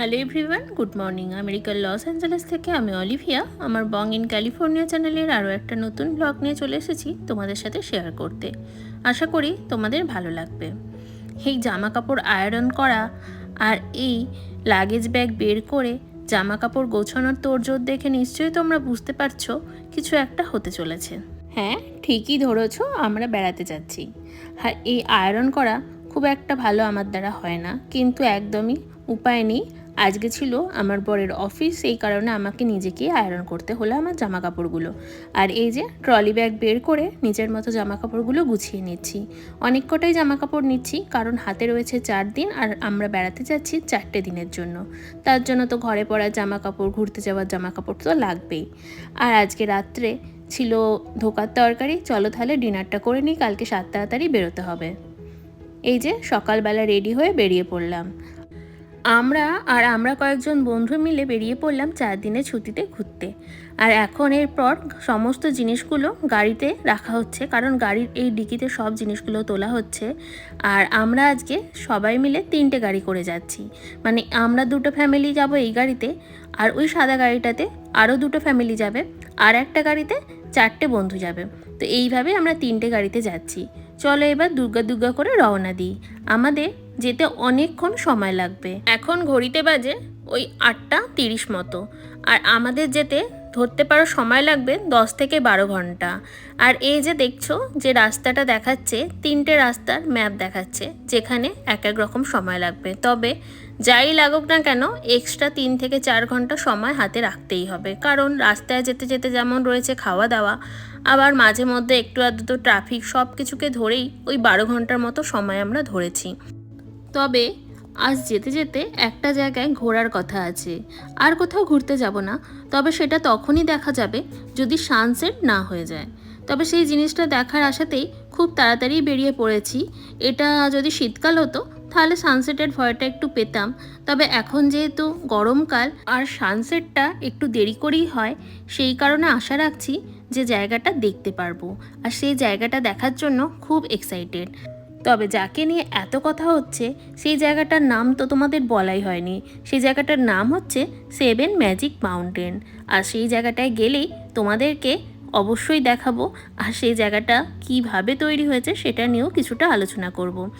Hello everyone good morning আমেরিকার Los Angeles থেকে আমি অলিভিয়া। আমার বং ইন ক্যালিফোর্নিয়া চ্যানেলের আরও একটা নতুন ব্লগ নিয়ে চলে এসেছি তোমাদের সাথে শেয়ার করতে। আশা করি তোমাদের ভালো লাগবে। এই জামা কাপড় আয়রন করা আর এই লাগেজ ব্যাগ বের করে জামা কাপড় গোছানোর তোড়জোড় দেখে নিশ্চয়ই তোমরা বুঝতে পারছ কিছু একটা হতে চলেছে। হ্যাঁ ঠিকই ধরেছো, আমরা বেড়াতে যাচ্ছি। আর এই আয়রন করা খুব একটা ভালো আমার দ্বারা হয় না, কিন্তু একদমই উপায় নেই। আজকে ছিল আমার বরের অফিস এই কারণে আমাকে নিজেকেই আয়রন করতে হলো আমার জামা কাপড়গুলো আর এই যে ট্রলি ব্যাগ বের করে নিজের মতো জামা কাপড়গুলো গুছিয়ে নিচ্ছি। অনেক কটাই জামা কাপড় নিচ্ছি, কারণ হাতে রয়েছে চার দিন আর আমরা বেড়াতে যাচ্ছি চারটে দিনের জন্য। তার জন্য তো ঘরে পরা জামা কাপড় ঘুরতে যাওয়ার জামা কাপড় তো লাগবেই। আর আজকে রাত্রে ছিল ধোকার তরকারি, চলো তাহলে ডিনারটা করে নিই, কালকে সাত তাড়াতাড়ি বেরোতে হবে। এই যে সকালবেলা রেডি হয়ে বেরিয়ে পড়লাম। আমরা আর আমরা কয়েকজন বন্ধু মিলে বেরিয়ে পড়লাম চার দিনের ছুটিতে ঘুরতে। আর এখন এরপর সমস্ত জিনিসগুলো গাড়িতে রাখা হচ্ছে, কারণ গাড়ির এই ডিকিতে সব জিনিসগুলো তোলা হচ্ছে। আর আমরা আজকে সবাই মিলে তিনটে গাড়ি করে যাচ্ছি। মানে আমরা দুটো ফ্যামিলি যাব এই গাড়িতে, আর ওই সাদা গাড়িটাতে আরও দুটো ফ্যামিলি যাবে, আর একটা গাড়িতে চারটে বন্ধু যাবে। তো এইভাবে আমরা তিনটে গাড়িতে যাচ্ছি। চলো এবার দুর্গা দুর্গা করে রওনা দিই। আমাদের যেতে অনেকক্ষণ সময় লাগবে। এখন ঘড়িতে বাজে ওই আটটা তিরিশ মতো। আর আমাদের যেতে ধরতে পারো সময় লাগবে দশ থেকে বারো ঘণ্টা। আর এই যে দেখছ যে রাস্তাটা দেখাচ্ছে, তিনটে রাস্তার ম্যাপ দেখাচ্ছে, যেখানে এক এক রকম সময় লাগবে। তবে যাই লাগুক না কেন এক্সট্রা তিন থেকে চার ঘণ্টা সময় হাতে রাখতেই হবে। কারণ রাস্তায় যেতে যেতে যেমন রয়েছে খাওয়া দাওয়া আবার মাঝে মধ্যে একটু আধটু ট্রাফিক সব কিছুকে ধরেই ওই বারো ঘণ্টার মতো সময় আমরা ধরেছি। তবে আজ যেতে যেতে একটা জায়গায় ঘোরার কথা আছে। আর কোথাও ঘুরতে যাব না, তবে সেটা তখনই দেখা যাবে যদি সানসেট না হয়ে যায়। তবে সেই জিনিসটা দেখার আশাতেই খুব তাড়াতাড়ি বেরিয়ে পড়েছি। এটা যদি শীতকাল হতো, তাহলে সানসেটের ভয়টা একটু পেতাম। তবে এখন যেহেতু গরমকাল আর সানসেটটা একটু দেরি করেই হয়, সেই কারণে আশা রাখছি যে জায়গাটা দেখতে পারব। আর সেই জায়গাটা দেখার জন্য খুব এক্সাইটেড তবে যাকে নিয়ে এত কথা হচ্ছে, সেই জায়গাটার নাম তো তোমাদের বলাই হয়নি। সেই জায়গাটার নাম হচ্ছে সেভেন ম্যাজিক মাউন্টেন। আর সেই জায়গাটায় গেলেই তোমাদেরকে অবশ্যই দেখাবো আর সেই জায়গাটা কীভাবে তৈরি হয়েছে সেটা নিয়েও কিছুটা আলোচনা করব।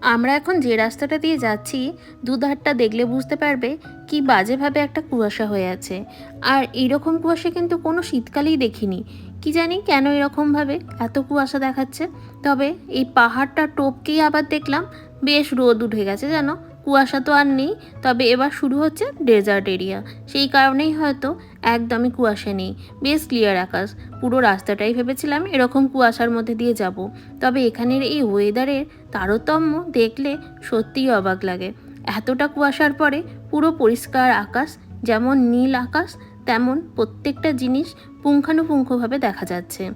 আমরা এখন যে রাস্তাটা দিয়ে যাচ্ছি, দুধারটা দেখলে বুঝতে পারবে কি বাজেভাবে একটা কুয়াশা হয়ে আছে। আর এইরকম কুয়াশা কিন্তু কোনো শীতকালেই দেখিনি। কি জানি কেন এরকমভাবে এত কুয়াশা দেখাচ্ছে। তবে এই পাহাড়টা টপকেই আবার দেখলাম, বেশ রোদ উঠে গেছে জানো? কুয়াশা তো আর নেই, তবে এবার শুরু হচ্ছে ডেজার্ট এরিয়া সেই কারণেই হয়তো একদমই কুয়াশা নেই। বেশ ক্লিয়ার আকাশ। পুরো রাস্তাটাই ভেবেছিলাম এরকম কুয়াশার মধ্যে দিয়ে যাব। তবে এখানের এই ওয়েদারের তারতম্য দেখলে সত্যিই অবাক লাগে। এতটা কুয়াশার পরে পুরো পরিষ্কার আকাশ, যেমন নীল আকাশ তেমন প্রত্যেকটা জিনিস পুঙ্খানুপুঙ্খভাবে দেখা যাচ্ছে।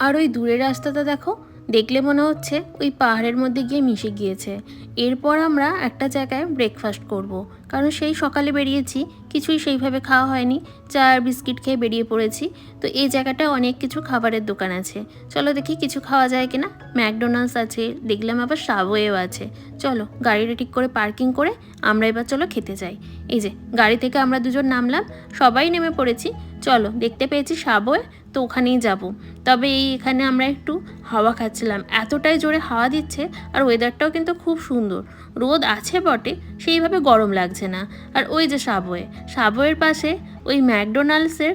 আর ওই দূরের রাস্তাটা দেখো, দেখলে মনে হচ্ছে ওই পাহাড়ের মধ্যে গিয়ে মিশে গিয়েছে। এরপর আমরা একটা জায়গায় ব্রেকফাস্ট করব। কারণ সেই সকালে বেরিয়েছি, কিছুই সেইভাবে খাওয়া হয়নি। চা বিস্কিট খেয়ে বেরিয়ে পড়েছি। তো এই জায়গাটায় অনেক কিছু খাবারের দোকান আছে। চলো দেখি কিছু খাওয়া যায় কিনা। ম্যাকডোনাল্ডস আছে, দেখলাম আবার সাবওয়েও আছে। চলো গাড়িটা ঠিক করে পার্কিং করে আমরা এবার চলো খেতে যাই। এই যে, গাড়ি থেকে আমরা দুজন নামলাম, সবাই নেমে পড়েছি। চলো দেখতে পেয়েছি সাবওয়ে, তো ওখানেই যাব। তবে এই এখানে আমরা একটু হাওয়া খাচ্ছিলাম। এতটাই জোরে হাওয়া দিচ্ছে আর ওয়েদারটাও কিন্তু খুব সুন্দর। রোদ আছে বটে, সেইভাবে গরম লাগছে না। আর ওই যে সাবওয়ে, সাবওয়ের পাশে ওই ম্যাকডোনাল্ডসের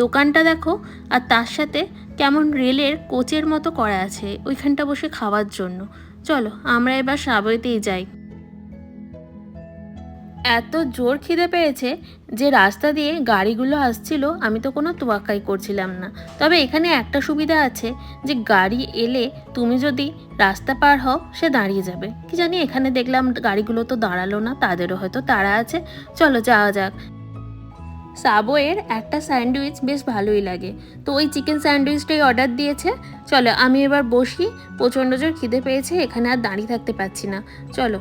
দোকানটা দেখো, আর তার সাথে কেমন রেলের কোচের মতো করা আছে ওইখানটা বসে খাওয়ার জন্য। চলো, আমরা এবার সাবওয়েতেই যাই। এত জোর খিদে পেয়েছে যে রাস্তা দিয়ে গাড়িগুলো আসছিল, আমি তো কোনো তোয়াক্কাই করছিলাম না। তবে এখানে একটা সুবিধা আছে যে গাড়ি এলে তুমি যদি রাস্তা পার হও, সে দাঁড়িয়ে যাবে। কি জানি এখানে দেখলাম গাড়িগুলো তো দাঁড়াল না, তাদেরও হয়তো তাড়া আছে। চলো যাওয়া যাক। সাবওয়ের একটা স্যান্ডউইচ বেশ ভালোই লাগে। তো ওই চিকেন স্যান্ডউইচটাই অর্ডার দিয়েছে। চলো, আমি এবার বসি। প্রচণ্ড জোর খিদে পেয়েছে, এখানে আর দাঁড়িয়ে থাকতে পারছি না। চলো।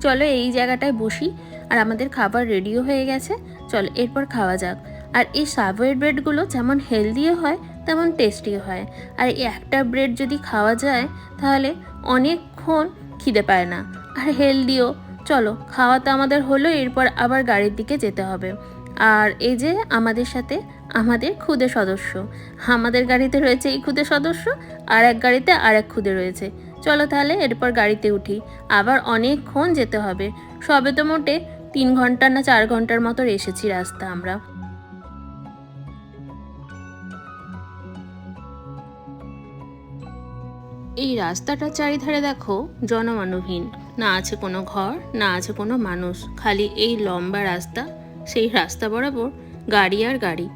চলো, এই জায়গাটায় বসি। আর আমাদের খাবার রেডিও হয়ে গেছে। চলো, এরপর খাওয়া যাক। আর এই সাবওয়ে ব্রেডগুলো যেমন হেলদিও হয়, তেমন টেস্টিও হয়। আর এই একটা ব্রেড যদি খাওয়া যায়, তাহলে অনেকক্ষণ খিদে পায় না। আর হেলদিও। চলো খাওয়া তো আমাদের হলো, এরপর আবার গাড়ির দিকে যেতে হবে। আর এই যে আমাদের সাথে আমাদের খুদে সদস্য। আমাদের গাড়িতে রয়েছে এই খুদে সদস্য, আর এক গাড়িতে আর এক খুদে রয়েছে। চলো তাহলে এরপর গাড়িতে উঠি। আবার অনেকক্ষণ যেতে হবে। সবে তো মোটে তিন ঘণ্টা না চার ঘণ্টার মতো এসেছি রাস্তা আমরা। এই রাস্তাটার চারিধারে দেখো জনমানবহীন। না আছে কোনো ঘর, না আছে কোনো মানুষ, খালি এই লম্বা রাস্তা, সেই রাস্তা বরাবর গাড়ি আর গাড়ি।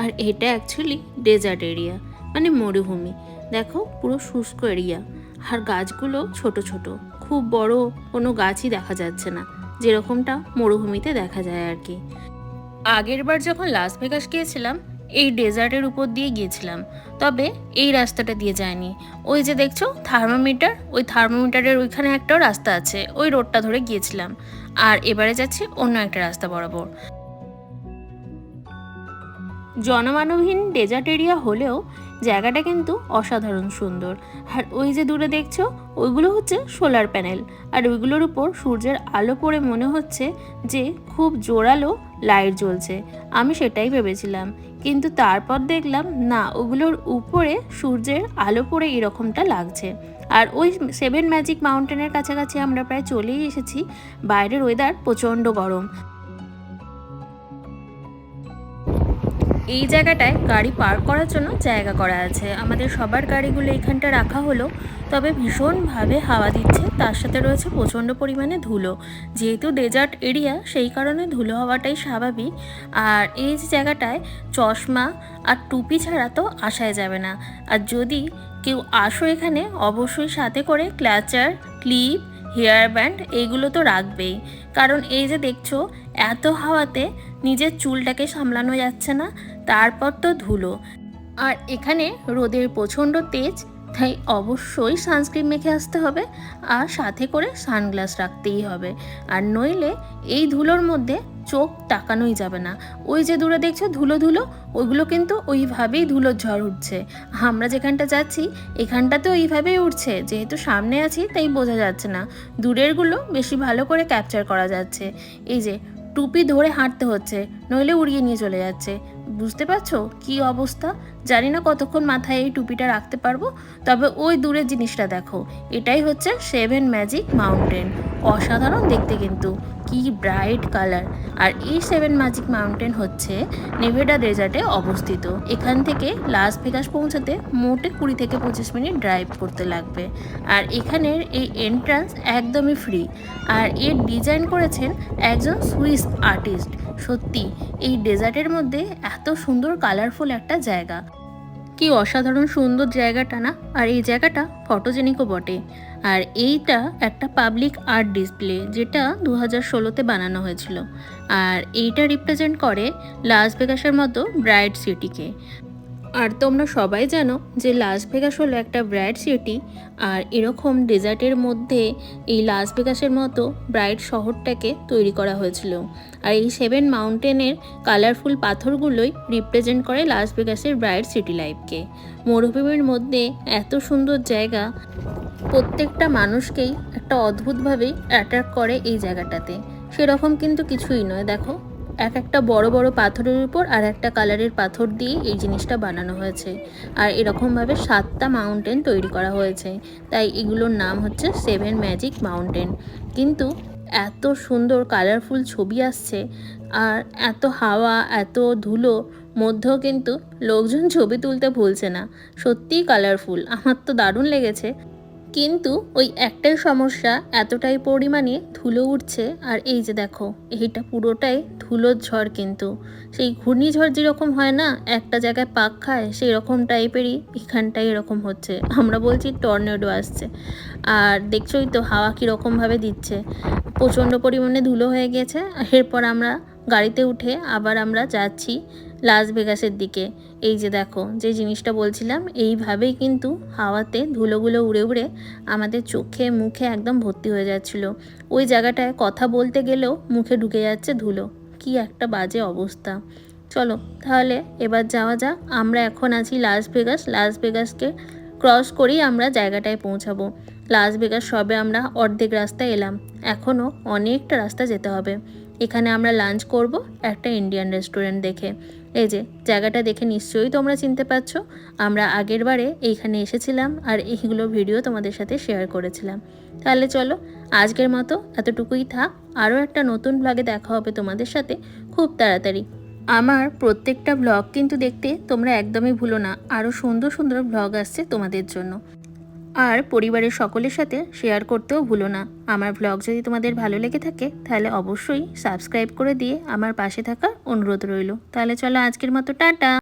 আর এটা অ্যাকচুয়ালি ডেজার্ট এরিয়া মানে মরুভূমি। দেখো পুরো শুষ্ক এরিয়া আর গাছগুলো ছোট ছোট, খুব বড় কোনো গাছই দেখা যাচ্ছে না, যেরকমটা মরুভূমিতে দেখা যায় আর কি। আগের বার যখন লাস ভেগাস গিয়েছিলাম এই ডেজার্টের উপর দিয়ে গিয়েছিলাম। তবে এই রাস্তাটা দিয়ে যায়নি। ওই যে দেখছ, থার্মোমিটার? ওই থার্মোমিটারের ওইখানে একটাও রাস্তা আছে, ওই রোডটা ধরে গিয়েছিলাম। আর এবারে যাচ্ছি অন্য একটা রাস্তা বরাবর। জনমানবহীন ডেজার্ট এরিয়া হলেও জায়গাটা কিন্তু অসাধারণ সুন্দর। আর ওই যে দূরে দেখছ, ওইগুলো হচ্ছে সোলার প্যানেল। আর ওইগুলোর উপর সূর্যের আলো পড়ে মনে হচ্ছে যে খুব জোরালো লাইট জ্বলছে। আমি সেটাই ভেবেছিলাম। কিন্তু তারপর দেখলাম, না, ওগুলোর উপরে সূর্যের আলো পড়ে এরকমটা লাগছে। আর ওই সেভেন ম্যাজিক মাউন্টেনের কাছাকাছি আমরা প্রায় চলেই এসেছি। বাইরের ওয়েদার প্রচণ্ড গরম। এই জায়গাটায় গাড়ি পার্ক করার জন্য জায়গা করা আছে। আমাদের সবার গাড়িগুলো এইখানটা রাখা হলো, তবে ভীষণভাবে হাওয়া দিচ্ছে। তার সাথে রয়েছে প্রচণ্ড পরিমাণে ধুলো। যেহেতু ডেজার্ট এরিয়া সেই কারণে ধুলো হওয়াটাই স্বাভাবিক। আর এই জায়গাটায় চশমা আর টুপি ছাড়া তো আসাই যাবে না। আর যদি কেউ আসো এখানে, অবশ্যই সাথে করে ক্ল্যাচার ক্লিপ হেয়ার ব্যান্ড এইগুলো তো রাখবেই। কারণ এই যে দেখছ, এত হাওয়াতে নিজের চুলটাকে সামলানো যাচ্ছে না, তারপর তো ধুলো। আর এখানে রোদের প্রচণ্ড তেজ, তাই অবশ্যই সানস্ক্রিন মেখে আসতে হবে আর সাথে করে সানগ্লাস রাখতেই হবে। আর নইলে এই ধুলোর মধ্যে চোখ তাকানোই যাবে না। ওই যে দূরে দেখছ ধুলো ধুলো, ওইগুলো কিন্তু ওইভাবেই ধুলোর ঝড় উঠছে। আমরা যেখানটা যাচ্ছি, এখানটাতেও ওইভাবেই উঠছে। যেহেতু সামনে আছি, তাই বোঝা যাচ্ছে না। দূরেরগুলো বেশি ভালো করে ক্যাপচার করা যাচ্ছে। এই যে টুপি ধরে হাঁটতে হচ্ছে, নইলে উড়িয়ে নিয়ে চলে যাচ্ছে। বুঝতে পারছ? কি অবস্থা? জানি না কতক্ষণ মাথায় এই টুপিটা রাখতে পারব, তবে ওই দূরের জিনিসটা দেখো। এটাই হচ্ছে সেভেন ম্যাজিক মাউন্টেন অসাধারণ দেখতে কিন্তু। কি ব্রাইট কালার আর এই সেভেন ম্যাজিক মাউন্টেন হচ্ছে নেভেডা ডেজার্টে অবস্থিত। এখান থেকে লাস ভেগাস পৌঁছাতে মোটে কুড়ি থেকে পঁচিশ মিনিট ড্রাইভ করতে লাগবে। আর এখানের এই এন্ট্রান্স একদমই ফ্রি আর এর ডিজাইন করেছেন একজন সুইস আর্টিস্ট সত্যি, এই ডেজার্টের মধ্যে এত সুন্দর কালারফুল একটা জায়গা। কি অসাধারণ সুন্দর জায়গাটা না? আর এই জায়গাটা ফটোজেনিকও বটে। আর এইটা একটা পাবলিক আর্ট ডিসপ্লে, যেটা দু হাজার ষোলোতে বানানো হয়েছিল। আর এইটা রিপ্রেজেন্ট করে লাস ভেগাসের মতো ব্রাইট সিটিকে। আর তোমরা সবাই জানো যে লাস ভেগাস হলো একটা ব্রাইট সিটি আর এরকম ডেজার্টের মধ্যে এই লাস ভেগাসের মতো ব্রাইট শহরটাকে তৈরি করা হয়েছিল। আর এই সেভেন মাউন্টেনের কালারফুল পাথরগুলোই রিপ্রেজেন্ট করে লাস ভেগাসের ব্রাইট সিটি লাইফকে মরুভূমির মধ্যে এত সুন্দর জায়গা, প্রত্যেকটা মানুষকেই একটা অদ্ভুতভাবেই অ্যাট্রাক্ট করে এই জায়গাটাতে। সেরকম কিন্তু কিছুই নয়, দেখো। এক একটা বড় বড় পাথরের উপর আর একটা কালারের পাথর দিয়ে এই জিনিসটা বানানো হয়েছে। আর এরকমভাবে সাতটা মাউন্টেন তৈরি করা হয়েছে। তাই এগুলোর নাম হচ্ছে সেভেন ম্যাজিক মাউন্টেন কিন্তু এত সুন্দর কালারফুল ছবি আসছে আর এত হাওয়া, এত ধুলো, মধ্যেও কিন্তু লোকজন ছবি তুলতে ভুলছে না। সত্যিই কালারফুল আমার তো দারুণ লেগেছে। কিন্তু ওই একটাই সমস্যা, এতটাই পরিমাণে ধুলো উঠছে। আর এই যে দেখো, এইটা পুরোটাই ধুলোর ঝড় কিন্তু। সেই ঘূর্ণিঝড় যেরকম হয় না, একটা জায়গায় পাক খায় সেই রকম টাইপেরই এখানটায় এরকম হচ্ছে। আমরা বলছি টর্নেডো আসছে। আর দেখছোই তো, হাওয়া কীরকমভাবে দিচ্ছে। প্রচণ্ড পরিমাণে ধুলো হয়ে গেছে। এরপর আমরা গাড়িতে উঠে আবার আমরা যাচ্ছি লাস ভেগাসের দিকে। এই যে দেখো, যে জিনিসটা বলছিলাম, এইভাবেই কিন্তু হাওয়াতে ধুলোগুলো উড়ে উড়ে আমাদের চোখে মুখে একদম ভর্তি হয়ে যাচ্ছিল। ওই জায়গাটায় কথা বলতে গেলেও মুখে ঢুকে যাচ্ছে ধুলো। কি একটা বাজে অবস্থা। চলো, তাহলে এবার যাওয়া যাক। আমরা এখন আছি লাস ভেগাস লাস ভেগাসকে ক্রস করেই আমরা জায়গাটায় পৌঁছাবো। লাস ভেগাস সবে আমরা অর্ধেক রাস্তায় এলাম। এখনও অনেকটা রাস্তা যেতে হবে। এখানে আমরা লাঞ্চ করব একটা ইন্ডিয়ান রেস্টুরেন্ট দেখে। এই যে, জায়গাটা দেখে নিশ্চয়ই তোমরা চিনতে পারছ। আমরা আগের বারে এইখানে এসেছিলাম আর এইগুলো ভিডিও তোমাদের সাথে শেয়ার করেছিলাম। তাহলে চলো, আজকের মতো এতটুকুই থাক। আরও একটা নতুন ব্লগে দেখা হবে তোমাদের সাথে খুব তাড়াতাড়ি। আমার প্রত্যেকটা ব্লগ কিন্তু দেখতে তোমরা একদমই ভুলো না। আরও সুন্দর সুন্দর ব্লগ আসছে তোমাদের জন্য। আর পরিবারের সকলের সাথে শেয়ার করতেও ভুলো না। আমার ব্লগ যদি তোমাদের ভালো লেগে থাকে, তাহলে অবশ্যই সাবস্ক্রাইব করে দিয়ে আমার পাশে থাকা অনুরোধ রইল। তাহলে চলো আজকের মতো, টাটা!